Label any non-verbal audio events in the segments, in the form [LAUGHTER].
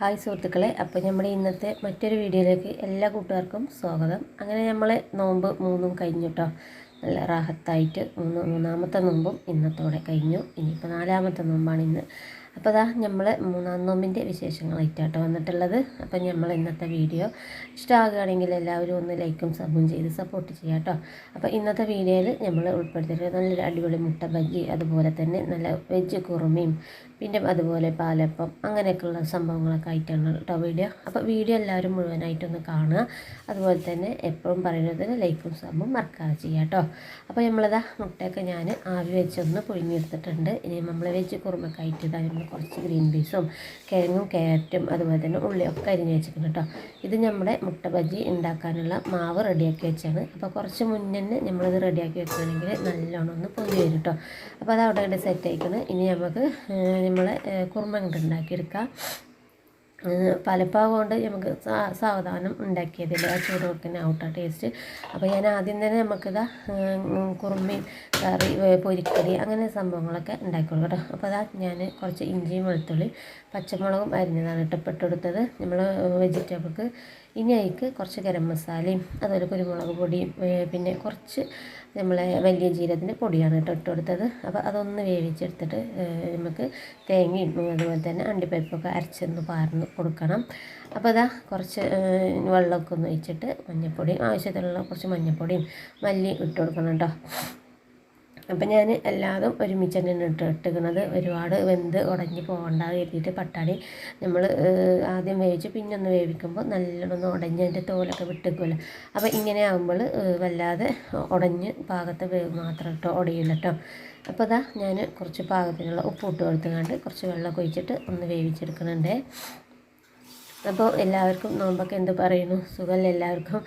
Hi സുഹൃത്തുക്കളെ അപ്പോൾ നമ്മുടെ ഇന്നത്തെ മറ്റൊരു വീഡിയോയിലേക്ക് എല്ലാ കൂട്ടുകാർക്കും സ്വാഗതം. അങ്ങനെ നമ്മൾ നോമ്പ് മൂന്നും കഴിഞ്ഞു കേട്ടോ നല്ല റാഹത്തായിട്ട് മൂന്ന് മൂന്നാമത്തെ നോമ്പും ഇന്നത്തോടെ കഴിഞ്ഞു. ഇനിയിപ്പോൾ നാലാമത്തെ നോമ്പാണ് ഇന്ന്. അപ്പോൾ അതാ നമ്മൾ മൂന്നാം നോമ്പിന്റെ വിശേഷങ്ങളായിട്ടാട്ടോ വന്നിട്ടുള്ളത്. അപ്പം നമ്മൾ ഇന്നത്തെ വീഡിയോ ഇഷ്ടമാകുകയാണെങ്കിൽ എല്ലാവരും ഒന്ന് ലൈക്കും സബും ചെയ്ത് സപ്പോർട്ട് ചെയ്യാം കേട്ടോ അപ്പോൾ ഇന്നത്തെ വീഡിയോയിൽ നമ്മൾ ഉൾപ്പെടുത്തിയിട്ട് നല്ലൊരു അടിപൊളി മുട്ട ബജ്ജി അതുപോലെ തന്നെ നല്ല വെജ് കുറുമയും പിന്നെ അതുപോലെ പാലപ്പം അങ്ങനെയൊക്കെയുള്ള സംഭവങ്ങളൊക്കെ ആയിട്ടാണ് കേട്ടോ വീഡിയോ അപ്പോൾ വീഡിയോ എല്ലാവരും മുഴുവനായിട്ടൊന്ന് കാണുക. അതുപോലെ തന്നെ എപ്പോഴും പറയുന്നത് ലൈക്കും സബും മറക്കാതെ ചെയ്യാം കേട്ടോ. അപ്പോൾ നമ്മളിതാ മുട്ടയൊക്കെ ഞാൻ ആവി വെച്ചൊന്ന് പുഴുങ്ങിയെടുത്തിട്ടുണ്ട്. ഇനി നമ്മൾ വെജ് കുറുമൊക്കെ ആയിട്ട് ഇതാ നമ്മൾ കുറച്ച് ഗ്രീൻ പീസും കിഴങ്ങും ക്യാരറ്റും അതുപോലെ തന്നെ ഉള്ളിയൊക്കെ അരിഞ്ഞ് വെച്ചിട്ടുണ്ട് കേട്ടോ. ഇത് നമ്മുടെ മുട്ട ബജി ഉണ്ടാക്കാനുള്ള മാവ് റെഡിയാക്കി വെച്ചാണ്. അപ്പോൾ കുറച്ച് മുന്നേ നമ്മളിത് റെഡിയാക്കി വെക്കുകയാണെങ്കിൽ നല്ലോണം ഒന്ന് പൊങ്ങി വരും കേട്ടോ. അപ്പോൾ അത് അവിടെ സെറ്റ് ആയിക്കണം. ഇനി നമുക്ക് നമ്മൾ കുറുമ ഉണ്ടാക്കിയെടുക്കുക ഉണ്ടാക്കിയെടുക്കാം. പലപ്പാവ് കൊണ്ട് നമുക്ക് സാവധാനം ഉണ്ടാക്കിയതിൽ ആ ചൂടോടെ തന്നെ ഔട്ടാ ടേസ്റ്റ് അപ്പോൾ ഞാൻ ആദ്യം തന്നെ നമുക്കിതാ കുറുമയും കറി പൊരിക്കടി അങ്ങനെ സംഭവങ്ങളൊക്കെ ഉണ്ടാക്കിയുള്ളൂ കേട്ടോ. അപ്പോൾ അതാ ഞാൻ കുറച്ച് ഇഞ്ചിയും വെളുത്തുള്ളി പച്ചമുളകും അരിഞ്ഞതാണ് ഇട്ടപ്പെട്ടെടുത്തത് നമ്മൾ വെജിറ്റബിൾക്ക് ഇനി അതിക്ക് കുറച്ച് ഗരം മസാലയും അതുപോലെ കുരുമുളക് പൊടിയും പിന്നെ കുറച്ച് നമ്മളെ വലിയ ജീരകത്തിന്റെ പൊടിയാണ് കേട്ടോ ഇട്ട് കൊടുത്തത്. അപ്പോൾ അതൊന്ന് വേവിച്ചെടുത്തിട്ട് നമുക്ക് തേങ്ങയും അതുപോലെ തന്നെ അണ്ടിപ്പരിപ്പൊക്കെ അരച്ചൊന്ന് പാർന്ന് കൊടുക്കണം. അപ്പോൾ അതാ കുറച്ച് വെള്ളമൊക്കെ ഒന്ന് ഒഴിച്ചിട്ട് മഞ്ഞൾപ്പൊടിയും ആവശ്യത്തിനുള്ള കുറച്ച് മഞ്ഞൾപ്പൊടിയും മല്ലി ഇട്ട് കൊടുക്കണം കേട്ടോ. അപ്പം ഞാൻ എല്ലാതും ഒരുമിച്ച് തന്നെയാണ് ഇട്ട് ഇട്ടിരിക്കുന്നത് ഒരുപാട് വെന്ത് ഉടഞ്ഞ് പോകണ്ട കരുതിയിട്ട് പട്ടാണി നമ്മൾ ആദ്യം വേവിച്ച് പിന്നെ ഒന്ന് വേവിക്കുമ്പോൾ നല്ലോണം ഉടഞ്ഞ് അതിന്റെ തോലൊക്കെ വിട്ടിക്കുമല്ലോ അപ്പോൾ ഇങ്ങനെ ആകുമ്പോൾ വല്ലാതെ ഉടഞ്ഞ് പാകത്തെ വേവ് മാത്രം കേട്ടോ ഉടയില്ല കേട്ടോ അപ്പോൾ അതാ ഞാൻ കുറച്ച് പാകത്തിനുള്ള ഉപ്പ് ഇട്ട് കൊടുത്തുകൊണ്ട് കുറച്ച് വെള്ളം ഒഴിച്ചിട്ട് ഒന്ന് വേവിച്ചെടുക്കുന്നുണ്ട് അപ്പോൾ എല്ലാവർക്കും നോമ്പൊക്കെ എന്ത് പറയുന്നു? സുഖമല്ല എല്ലാവർക്കും.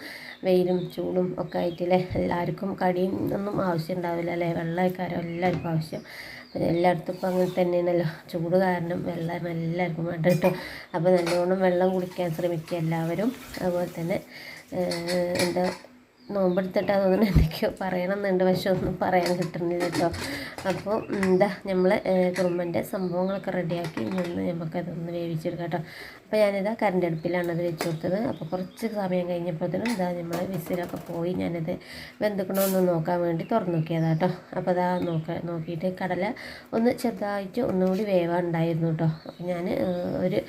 വെയിലും ചൂടും ഒക്കെ ആയിട്ടില്ലേ? എല്ലാവർക്കും കടിയും ഒന്നും ആവശ്യം ഉണ്ടാവില്ല അല്ലേ? വെള്ളക്കാരോ എല്ലാവർക്കും ആവശ്യം. എല്ലായിടത്തും ഇപ്പം അങ്ങനെ തന്നെയാണല്ലോ. ചൂട് കാരണം വെള്ളം എല്ലാവർക്കും വേണ്ട കേട്ടോ. അപ്പോൾ നല്ലോണം വെള്ളം കുടിക്കാൻ ശ്രമിക്കുക എല്ലാവരും. അതുപോലെ തന്നെ എന്താ നോമ്പെടുത്തിട്ടാ തോന്നുന്നു എന്തൊക്കെയോ പറയണമെന്നുണ്ട്. പക്ഷെ ഒന്നും പറയാൻ കിട്ടുന്നില്ല കേട്ടോ. അപ്പോൾ എന്താ നമ്മൾ കുറുമ്പന്റെ സംഭവങ്ങളൊക്കെ റെഡിയാക്കി നിന്ന് നമുക്കതൊന്ന് വേവിച്ചെടുക്കാം കേട്ടോ. അപ്പോൾ ഞാനിതാ കറണ്ട് അടുപ്പിലാണ് അത് വെച്ച് കൊടുത്തത്. അപ്പോൾ കുറച്ച് സമയം കഴിഞ്ഞപ്പോഴത്തേനും ഇതാ നമ്മൾ വിസിലൊക്കെ പോയി ഞാനത് വെന്തുക്കണമെന്ന് നോക്കാൻ വേണ്ടി തുറന്നു നോക്കിയതാ കേട്ടോ. അപ്പോൾ അതാ നോക്ക നോക്കിയിട്ട് കടല ഒന്ന് ചെറുതായിട്ട് ഒന്നുകൂടി വേവാണ്ടായിരുന്നു കേട്ടോ. അപ്പോൾ ഞാൻ ഒരു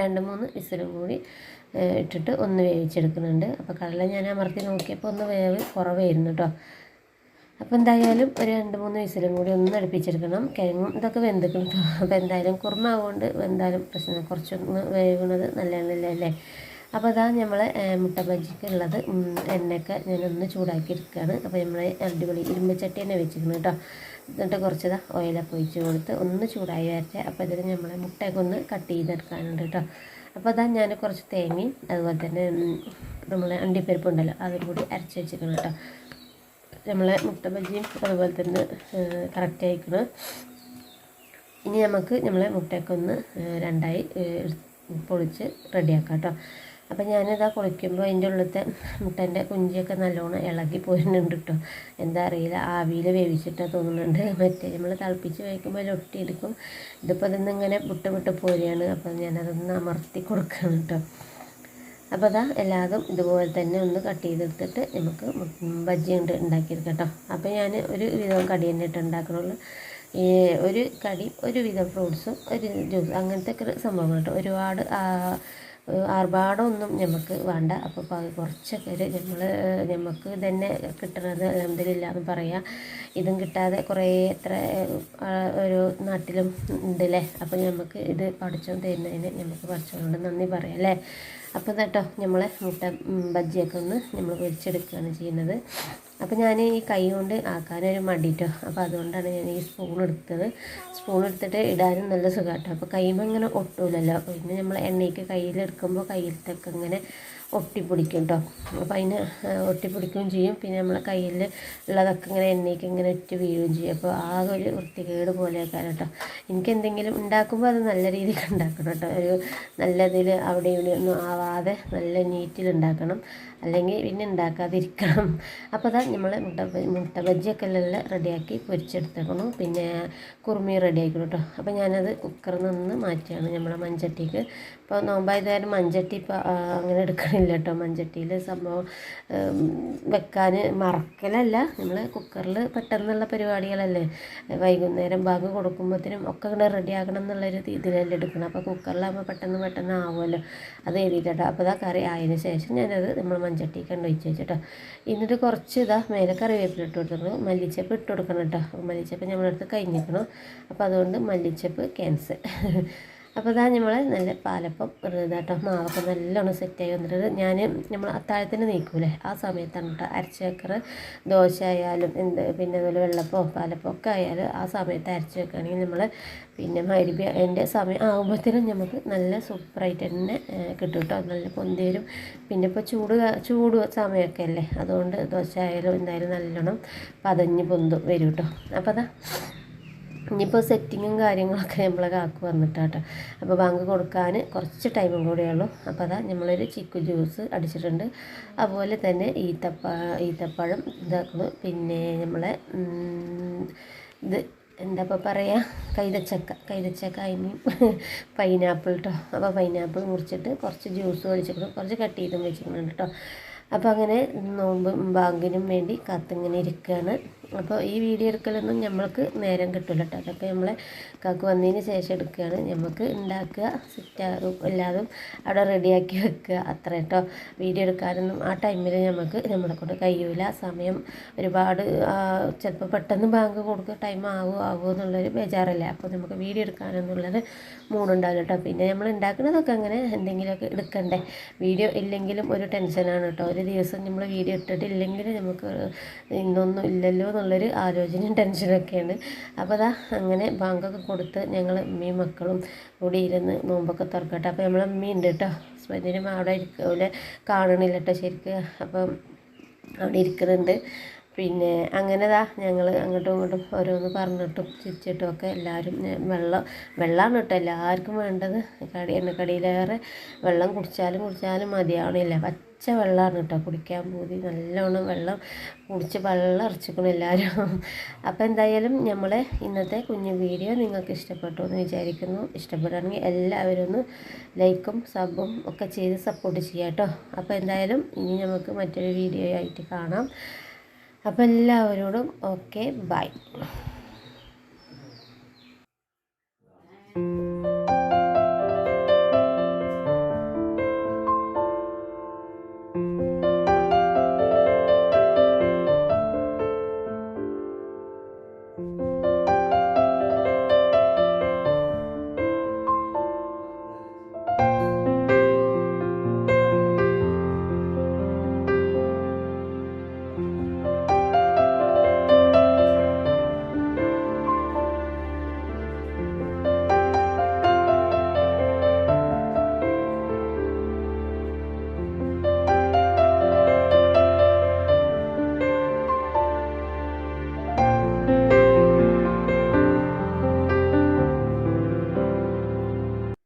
രണ്ട് മൂന്ന് വിസിലും കൂടി ഇട്ടിട്ട് ഒന്ന് വേവിച്ചെടുക്കുന്നുണ്ട്. അപ്പോൾ കടല ഞാൻ അമർത്തി നോക്കിയപ്പോൾ ഒന്ന് വേവ് കുറവായിരുന്നു കേട്ടോ അപ്പോൾ എന്തായാലും ഒരു രണ്ട് മൂന്ന് വയസ്സിലും കൂടി ഒന്ന് അടുപ്പിച്ചെടുക്കണം. കിഴങ്ങും ഇതൊക്കെ വെന്തിക്കണം കേട്ടോ അപ്പോൾ എന്തായാലും കുറുമാവുകൊണ്ട് എന്തായാലും പ്രശ്നം കുറച്ചൊന്ന് വേവുന്നത് നല്ലതല്ലേ? അല്ലേ? അപ്പോൾ അതാ നമ്മൾ മുട്ട ബജിക്കുള്ളത്. എണ്ണയൊക്കെ ഞാനൊന്ന് ചൂടാക്കി എടുക്കുകയാണ് അപ്പോൾ നമ്മൾ അടിപൊളി ഇരുമ്പ് ചട്ടി തന്നെ വെച്ചിരിക്കണം കേട്ടോ എന്നിട്ട് കുറച്ചതാ ഓയിലൊക്കെ ഒഴിച്ച് കൊടുത്ത് ഒന്ന് ചൂടായി വരട്ടെ. അപ്പോൾ ഇതിൽ നമ്മൾ മുട്ടയൊക്കെ ഒന്ന് കട്ട് ചെയ്തെടുക്കാനുണ്ട് കേട്ടോ അപ്പോൾ അതാ ഞാൻ കുറച്ച് തേങ്ങയും അതുപോലെ തന്നെ നമ്മൾ അണ്ടിപ്പരിപ്പ് ഉണ്ടല്ലോ അതും കൂടി അരച്ച് വെച്ചിരിക്കണം കേട്ടോ. നമ്മളെ മുട്ട ബജിയും അതുപോലെ തന്നെ കറക്റ്റ് ആയിക്കണം. ഇനി നമുക്ക് നമ്മളെ മുട്ടയൊക്കെ ഒന്ന് രണ്ടായി പൊളിച്ച് റെഡിയാക്കാം കേട്ടോ. അപ്പം ഞാനിതാ കുളിക്കുമ്പോൾ അതിന്റെ ഉള്ളിലത്തെ മുട്ടന്റെ കുഞ്ചിയൊക്കെ നല്ലോണം ഇളകി പോരുന്നുണ്ട് കേട്ടോ എന്താ അറിയില്ല ആവിയിൽ വേവിച്ചിട്ടാണ് തോന്നുന്നുണ്ട്. മറ്റേ നമ്മൾ തിളപ്പിച്ച് വേവിക്കുമ്പോൾ അതിൽ ഒട്ടിയെടുക്കും. ഇതിപ്പോൾ അതിന്ന് ഇങ്ങനെ വിട്ട് വിട്ട് പോരുകയാണ്. അപ്പം ഞാനതൊന്ന് അമർത്തി കൊടുക്കണം കേട്ടോ അപ്പോൾ അതാ എല്ലാതും ഇതുപോലെ തന്നെ ഒന്ന് കട്ട് ചെയ്തെടുത്തിട്ട് നമുക്ക് ബജ്ജി ഉണ്ട് ഉണ്ടാക്കിയെടുക്കാം കേട്ടോ അപ്പോൾ ഞാൻ ഒരു വിധം കടി തന്നെ ഇട്ട് ഉണ്ടാക്കണുള്ളൂ. ഈ ഒരു കടി ഒരു വിധം ഫ്രൂട്ട്സും ഒരു ജ്യൂസ് അങ്ങനത്തെ ഒക്കെ സംഭവങ്ങൾ കേട്ടോ ഒരുപാട് ആർഭാടമൊന്നും നമുക്ക് വേണ്ട. അപ്പോൾ കുറച്ചൊക്കെ ഒരു നമ്മൾ നമുക്ക് തന്നെ കിട്ടുന്നത് അലഹമില്ല എന്ന് പറയാം. ഇതും കിട്ടാതെ കുറേ എത്ര ഒരു നാട്ടിലും ഉണ്ടല്ലേ? അപ്പോൾ നമുക്ക് ഇത് പഠിച്ചോണ്ട് തരുന്നതിന് നമുക്ക് പഠിച്ചോണ്ട് നന്ദി പറയാം അല്ലേ? അപ്പോൾ കേട്ടോ നമ്മളെ മുട്ട ബജ്ജിയൊക്കെ ഒന്ന് നമ്മൾ പൊരിച്ചെടുക്കുകയാണ് ചെയ്യുന്നത്. അപ്പോൾ ഞാൻ ഈ കൈ കൊണ്ട് ആക്കാനൊരു മടിട്ടോ? അപ്പോൾ അതുകൊണ്ടാണ് ഞാൻ ഈ സ്പൂൺ എടുത്തത്. സ്പൂൺ എടുത്തിട്ട് ഇടാനും നല്ല സുഖമാട്ടോ അപ്പോൾ കൈമ ഇങ്ങനെ ഒട്ടൂലല്ലോ. പിന്നെ നമ്മൾ എണ്ണയ്ക്ക് കയ്യിലെടുക്കുമ്പോൾ കയ്യിലത്തൊക്കെ ഇങ്ങനെ ഒട്ടിപ്പിടിക്കും കേട്ടോ അപ്പോൾ അതിന് ഒട്ടിപ്പിടിക്കുകയും ചെയ്യും. പിന്നെ നമ്മളെ കയ്യിൽ ഉള്ളതൊക്കെ ഇങ്ങനെ എണ്ണയ്ക്ക് ഇങ്ങനെ ഒറ്റ വീഴുകയും ചെയ്യും. അപ്പോൾ ആ ഒരു വൃത്തികേട് പോലെയൊക്കെ കേട്ടോ എനിക്ക് എന്തെങ്കിലും ഉണ്ടാക്കുമ്പോൾ അത് നല്ല രീതിയിൽ ഉണ്ടാക്കണം കേട്ടോ ഒരു നല്ലതിൽ അവിടെ ഇവിടെ ഒന്നും ആവാതെ നല്ല നീറ്റിൽ ഉണ്ടാക്കണം. അല്ലെങ്കിൽ പിന്നെ ഉണ്ടാക്കാതിരിക്കണം. അപ്പോൾ അതാ നമ്മൾ മുട്ട മുട്ട ബജ്ജിയൊക്കെ എല്ലാം റെഡിയാക്കി പൊരിച്ചെടുത്തേക്കണം. പിന്നെ കുറുമി റെഡിയാക്കണം കേട്ടോ അപ്പോൾ ഞാനത് കുക്കറിൽ നിന്ന് മാറ്റിയാണ് നമ്മളെ മഞ്ചട്ടിക്ക് ഇപ്പോൾ നോമ്പായതായാലും മഞ്ചട്ടി ഇപ്പോൾ അങ്ങനെ എടുക്കണില്ല. കേട്ടോ മൺചട്ടിയിൽ. സംഭവം വെക്കാൻ മറക്കലല്ല. നമ്മൾ കുക്കറിൽ പെട്ടെന്നുള്ള പരിപാടികളല്ലേ. വൈകുന്നേരം ബാഗ് കൊടുക്കുമ്പോഴത്തേനും ഒക്കെ ഇങ്ങനെ റെഡി ആകണം എന്നുള്ളൊരു ഇതിലല്ലേ എടുക്കണം അപ്പോൾ കുക്കറിലാകുമ്പോൾ പെട്ടെന്ന് പെട്ടെന്ന് ആവുമല്ലോ. അത് എഴുതിയിട്ടോ അപ്പോൾ ഇതാ കറി ആയതിന് ശേഷം ഞാനത് നമ്മൾ മൺചട്ടിക്ക് ഉണ്ട് ഒഴിച്ച് വെച്ചിട്ടോ. എന്നിട്ട് കുറച്ച് ഇതാ മേലെ കറിവേപ്പില ഇട്ട് കൊടുത്തിട്ട് മല്ലിച്ചപ്പ് ഇട്ട് കൊടുക്കണം കേട്ടോ. മല്ലിച്ചപ്പ് നമ്മളടുത്ത് കഴിഞ്ഞിരിക്കണം. അപ്പോൾ അതുകൊണ്ട് മല്ലിച്ചപ്പ് ക്യാൻസൽ. [LAUGHS] അപ്പോൾ ഇതാ നമ്മൾ നല്ല പാലപ്പം ഇതാട്ടോ മാവൊക്കെ നല്ലോണം സെറ്റായി വന്നിട്ട് ഞാൻ നമ്മൾ അത്താഴത്തിന് നീക്കൂലേ. ആ സമയത്താണ് കേട്ടോ അരച്ച് വെക്കറ് ദോശ ആയാലും എന്ത് പിന്നെ അതുപോലെ വെള്ളപ്പോ പാലപ്പോ ഒക്കെ ആയാലും ആ സമയത്ത് അരച്ച് വെക്കുകയാണെങ്കിൽ നമ്മൾ പിന്നെ മരുഭി എന്റെ സമയം ആകുമ്പോഴത്തേനും നമുക്ക് നല്ല സൂപ്പറായിട്ട് തന്നെ കിട്ടും കേട്ടോ നല്ല പൊന്തി വരും പിന്നെ ഇപ്പോൾ ചൂട് ചൂട് സമയമൊക്കെ അല്ലേ. അതുകൊണ്ട് ദോശ ആയാലും എന്തായാലും നല്ലോണം പതഞ്ഞ് പൊന്തും വരും കേട്ടോ അപ്പോൾ അതാ ഇനിയിപ്പോൾ സെറ്റിങ്ങും കാര്യങ്ങളൊക്കെ നമ്മളെ കാക്കു വന്നിട്ടാട്ടോ. അപ്പോൾ ബാങ്ക് കൊടുക്കാൻ കുറച്ച് ടൈമും കൂടെ ഉള്ളൂ. അപ്പോൾ അതാ നമ്മളൊരു ചിക്കു ജ്യൂസ് അടിച്ചിട്ടുണ്ട്. അതുപോലെ തന്നെ ഈത്തപ്പ ഈത്തപ്പഴം ഇതാക്കുന്നു. പിന്നെ നമ്മളെ ഇത് എന്താ ഇപ്പോൾ പറയുക കൈതച്ചക്ക കൈതച്ചക്ക ഐ പൈനാപ്പിൾ കേട്ടോ അപ്പോൾ പൈനാപ്പിൾ മുറിച്ചിട്ട് കുറച്ച് ജ്യൂസ് ഒഴിച്ചിട്ട് കുറച്ച് കട്ട് ചെയ്തും വെച്ചിട്ടുണ്ട് കേട്ടോ. അപ്പോൾ അങ്ങനെ നോമ്പ് ബാങ്കിനും വേണ്ടി കാത്തിങ്ങനെ ഇരിക്കുകയാണ് അപ്പോൾ ഈ വീഡിയോ എടുക്കലൊന്നും നമ്മൾക്ക് നേരം കിട്ടില്ല കേട്ടോ അതൊക്കെ നമ്മളെ കാക്ക് വന്നതിന് ശേഷം എടുക്കുകയാണ് നമുക്ക് ഉണ്ടാക്കുക സിറ്റാറും എല്ലാതും അവിടെ റെഡിയാക്കി വെക്കുക. അത്ര കേട്ടോ വീഡിയോ എടുക്കാനൊന്നും ആ ടൈമിൽ നമുക്ക് നമ്മളെ കൊണ്ട് കഴിയൂല. സമയം ഒരുപാട് ചിലപ്പോൾ പെട്ടെന്ന് ബാങ്ക് കൊടുക്കുക ടൈം ആകുമോ ആകുമോ എന്നുള്ളൊരു ബേജാറല്ലേ. അപ്പോൾ നമുക്ക് വീഡിയോ എടുക്കാനെന്നുള്ളത് മൂടുണ്ടാവില്ല കേട്ടോ പിന്നെ നമ്മൾ ഉണ്ടാക്കുന്നതൊക്കെ അങ്ങനെ എന്തെങ്കിലുമൊക്കെ എടുക്കണ്ടേ. വീഡിയോ ഇല്ലെങ്കിലും ഒരു ടെൻഷനാണ് കേട്ടോ ഒരു ദിവസം നമ്മൾ വീഡിയോ ഇട്ടിട്ടില്ലെങ്കിൽ നമുക്ക് ഇന്നൊന്നും ഇല്ലല്ലോ എന്നുള്ളൊരു ആലോചനയും ടെൻഷനൊക്കെയാണ്. അപ്പോൾ അതാ അങ്ങനെ ബാങ്കൊക്കെ കൊടുത്ത് ഞങ്ങൾ അമ്മയും മക്കളും കൂടി ഇരുന്ന് നോമ്പൊക്കെ തുറക്കട്ടെ. അപ്പോൾ നമ്മളെ അമ്മയുണ്ട് കേട്ടോ ഹസ്ബൻഡിനും അവിടെ ഇരിക്കൂലെ കാണണില്ല കേട്ടോ ശരിക്കും. അപ്പം അവിടെ ഇരിക്കുന്നുണ്ട് പിന്നെ അങ്ങനെ അങ്ങനെതാ ഞങ്ങൾ അങ്ങോട്ടും ഇങ്ങോട്ടും ഓരോന്ന് പറഞ്ഞിട്ടും ചിരിച്ചിട്ടും ഒക്കെ എല്ലാവരും വെള്ളം വെള്ളമാണ് കേട്ടോ എല്ലാവർക്കും വേണ്ടത്. കടി എണ്ണക്കടിയിലേറെ വെള്ളം കുടിച്ചാലും കുടിച്ചാലും മതിയാവണില്ല. പച്ച വെള്ളമാണ് കേട്ടോ കുടിക്കാൻ പോതി. നല്ലോണം വെള്ളം കുടിച്ച് വെള്ളം ഇറച്ചിക്കണം എല്ലാവരും അപ്പോൾ എന്തായാലും നമ്മളെ ഇന്നത്തെ കുഞ്ഞു വീഡിയോ നിങ്ങൾക്ക് ഇഷ്ടപ്പെട്ടു എന്ന് വിചാരിക്കുന്നു. ഇഷ്ടപ്പെടുകയാണെങ്കിൽ എല്ലാവരും ഒന്ന് ലൈക്കും സബും ഒക്കെ ചെയ്ത് സപ്പോർട്ട് ചെയ്യാം കേട്ടോ. അപ്പോൾ എന്തായാലും ഇനി നമുക്ക് മറ്റൊരു വീഡിയോ ആയിട്ട് കാണാം. അപ്പോൾ എല്ലാവരോടും ഓക്കെ ബൈ.